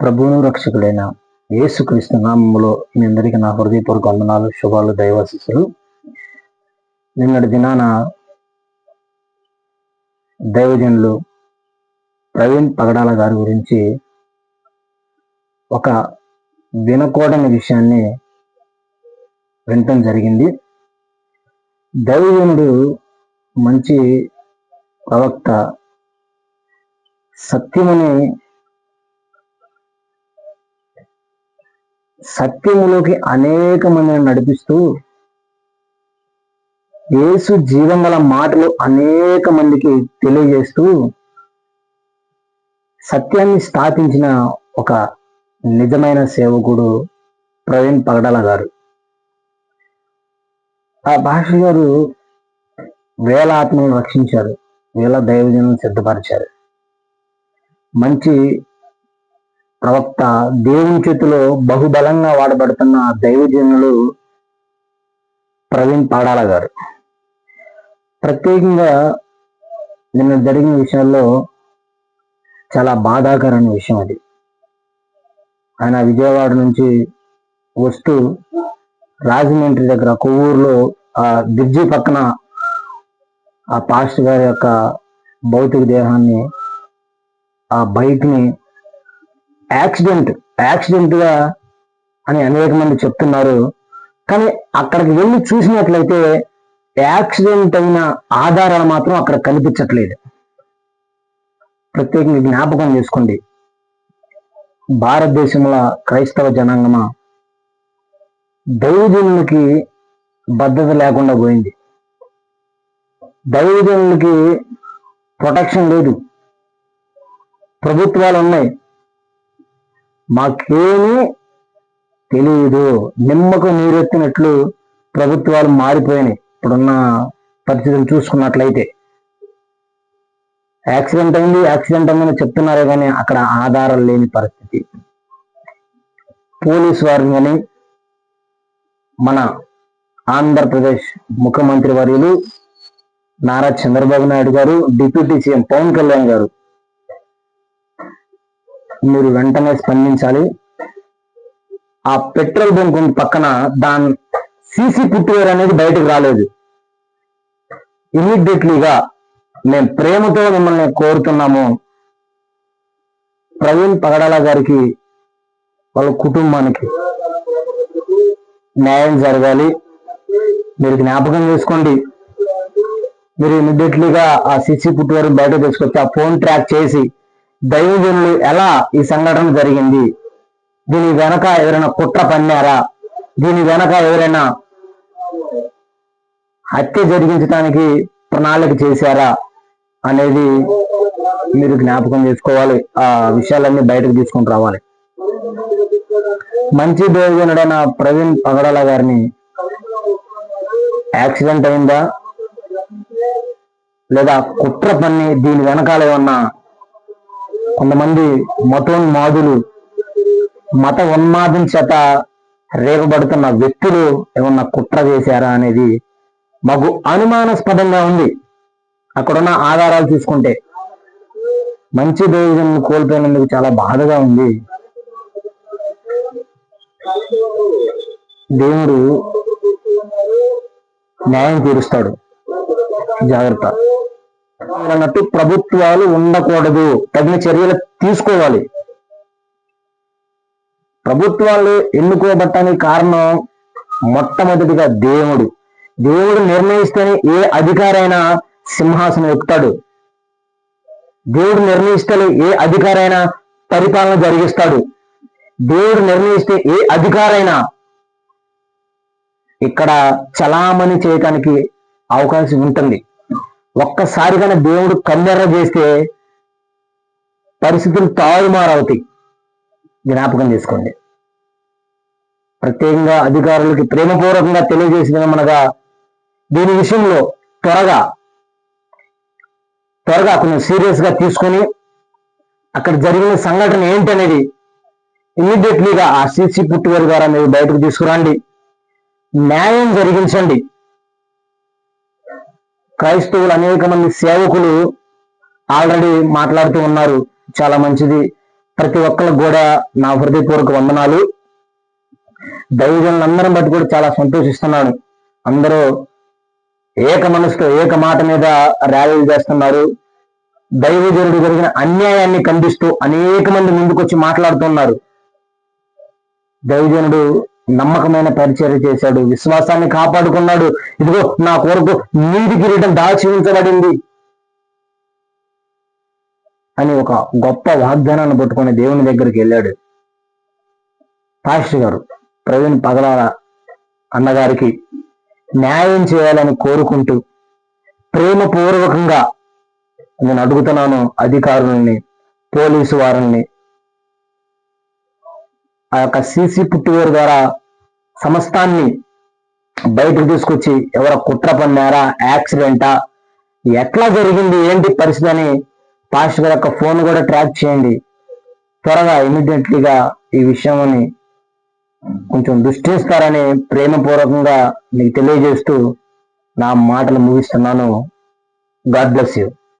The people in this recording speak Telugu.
ప్రభువును రక్షకుడైన యేసుక్రీస్తు నామములో మీ అందరికీ నా హృదయపూర్వక వందనాలు శుభాలు దైవాశిస్సులు. నిన్నటి దినాన దైవజనులు ప్రవీణ్ పగడాల గారి గురించి ఒక వినకూడని విషయాన్ని వినటం జరిగింది. దైవజనుడు మంచి ప్రవక్త సత్యమని సత్యములోకి అనేక మందిని నడిపిస్తూ యేసు జీవం గల మాటలు అనేక మందికి తెలియజేస్తూ సత్యాన్ని స్థాపించిన ఒక నిజమైన సేవకుడు ప్రవీణ్ పగడాల గారు. ఆ భాష గారు వేల ఆత్మలను రక్షించారు వేల దైవజనం సిద్ధపరిచారు. మంచి ప్రవక్త దేవుని చేతిలో బహుబలంగా వాడబడుతున్న దైవజనులు ప్రవీణ్ పాడాల గారు. ప్రత్యేకంగా నిన్న జరిగిన విషయాల్లో చాలా బాధాకరమైన విషయం అది. ఆయన విజయవాడ నుంచి వస్తూ రాజమండ్రి దగ్గర కొవ్వూరులో ఆ బ్రిడ్జి పక్కన ఆ పాస్టర్ గారి యొక్క భౌతిక దేహాన్ని ఆ బైక్ని యాక్సిడెంట్ యాక్సిడెంట్గా అని అనేక మంది చెప్తున్నారు. కానీ అక్కడికి వెళ్ళి చూసినట్లయితే యాక్సిడెంట్ అయిన ఆధారాలు మాత్రం అక్కడ కనిపించట్లేదు. ప్రత్యేకంగా జ్ఞాపకం చేసుకోండి. భారతదేశంలో క్రైస్తవ జనాంగమా దైవజనులకి భద్రత లేకుండా పోయింది. దైవజనులకి ప్రొటెక్షన్ లేదు. ప్రభుత్వాలు ఉన్నాయి. మాకేమీ తెలియదు నిమ్మకు నీరెత్తినట్లు ప్రభుత్వాలు మారిపోయినాయి. ఇప్పుడున్న పరిస్థితులు చూసుకున్నట్లయితే. యాక్సిడెంట్ అయింది యాక్సిడెంట్ అయిందని చెప్తున్నారే కానీ అక్కడ ఆధారాలు లేని పరిస్థితి. పోలీస్ వారిని కానీ మన ఆంధ్రప్రదేశ్ ముఖ్యమంత్రి వర్యులు నారా చంద్రబాబు నాయుడు గారు డిప్యూటీ సీఎం పవన్ కళ్యాణ్ గారు మీరు వెంటనే స్పందించాలి. ఆ పెట్రోల్ బంక్ ఉంది పక్కన దాని సీసీ ఫుట్వేర్ అనేది బయటకు రాలేదు. ఇమీడియట్లీగా మేము ప్రేమతో మిమ్మల్ని కోరుతున్నాము. ప్రవీణ్ పగడాల గారికి వాళ్ళ కుటుంబానికి న్యాయం జరగాలి. మీరు జ్ఞాపకం చేసుకోండి. మీరు ఇమీడియట్లీగా ఆ సిసి ఫుట్వేర్ బయట తీసుకొచ్చి ఆ ఫోన్ ట్రాక్ చేసి దైవజనులు ఎలా ఈ సంఘటన జరిగింది? దీని వెనక ఎవరైనా కుట్ర పన్నారా? దీని వెనక ఎవరైనా హత్య జరిగించడానికి ప్రణాళిక చేశారా అనేది మీరు జ్ఞాపకం చేసుకోవాలి. ఆ విషయాలన్నీ బయటకు తీసుకొని రావాలి. మంచి దైవజనుడైన ప్రవీణ్ పగడాల గారిని యాక్సిడెంట్ అయిందా? లేదా కుట్ర పన్ని దీని వెనకాల ఏమన్నా కొంతమంది మతోన్మాదులు మత ఉన్మాదం చేత రేపబడుతున్న వ్యక్తులు ఏమన్నా కుట్ర చేశారా అనేది మాకు అనుమానాస్పదంగా ఉంది. అక్కడున్న ఆధారాలు చూసుకుంటే మంచి దైవజనులు కోల్పోయినందుకు చాలా బాధగా ఉంది. దేవుడు న్యాయం తీరుస్తాడు. జాగ్రత్త. అన్నట్టు ప్రభుత్వాలు ఉండకూడదు. తగిన చర్యలు తీసుకోవాలి. ప్రభుత్వాలు ఎన్నుకోబట్టడానికి కారణం మొట్టమొదటిగా దేవుడు. దేవుడు నిర్ణయిస్తేనే ఏ అధికారైనా సింహాసనం ఎక్కుతాడు. దేవుడు నిర్ణయిస్తే ఏ అధికారైనా పరిపాలన జరిగిస్తాడు. దేవుడు నిర్ణయిస్తే ఏ అధికారైనా ఇక్కడ చలామణి చేయటానికి అవకాశం ఉంటుంది. ఒక్కసారిగా దేవుడు కన్నెర్ర చేస్తే పరిస్థితులు తారుమారవుతాయి. జ్ఞాపకం చేసుకోండి. ప్రత్యేకంగా అధికారులకి ప్రేమపూర్వకంగా తెలియజేసిన మనగా దీని విషయంలో త్వరగా త్వరగా కొంచెం సీరియస్గా తీసుకొని అక్కడ జరిగిన సంఘటన ఏంటనేది ఇమీడియట్లీగా ఆ సీసీ పుట్టువేరు ద్వారా మీరు బయటకు తీసుకురండి. న్యాయం జరిగించండి. క్రైస్తవులు అనేక మంది సేవకులు ఆల్రెడీ మాట్లాడుతూ ఉన్నారు. చాలా మంచిది. ప్రతి ఒక్కరికి కూడా నా హృదయపూర్వక వందనాలు. దైవజనులందరం బట్టి కూడా చాలా సంతోషిస్తున్నాను. అందరూ ఏక మనసుతో ఏక మాట మీద ర్యాలీలు చేస్తున్నారు. దైవజనుడు జరిగిన అన్యాయాన్ని ఖండిస్తూ అనేక మంది ముందుకొచ్చి మాట్లాడుతున్నారు దైవజనుడు నమ్మకమైన పరిచర్య చేశాడు. విశ్వాసాన్ని కాపాడుకున్నాడు. ఇదిగో నా కొరకు నీటి కిరీటం దాచి ఉంచబడింది. అని ఒక గొప్ప వాగ్దానాన్ని పట్టుకుని దేవుని దగ్గరికి వెళ్ళాడు. పాస్టర్ గారు ప్రవీణ్ పగలాల అన్నగారికి న్యాయం చేయాలని కోరుకుంటూ ప్రేమపూర్వకంగా నేను అడుగుతున్నాను అధికారుల్ని పోలీసు వారిని ఆ యొక్క సీసీ పుట్టివేరు ద్వారా సమస్తాన్ని బయటకు తీసుకొచ్చి ఎవరో కుట్ర పన్నారా యాక్సిడెంటా ఎట్లా జరిగింది ఏంటి పరిస్థితి అని పాస్టర్ గారి యొక్క ఫోన్ కూడా ట్రాక్ చేయండి. త్వరగా ఇమీడియట్లీగా ఈ విషయాన్ని కొంచెం దృష్టిస్తారని ప్రేమపూర్వకంగా మీకు తెలియజేస్తూ నా మాటలు ముగిస్తున్నాను. God bless you.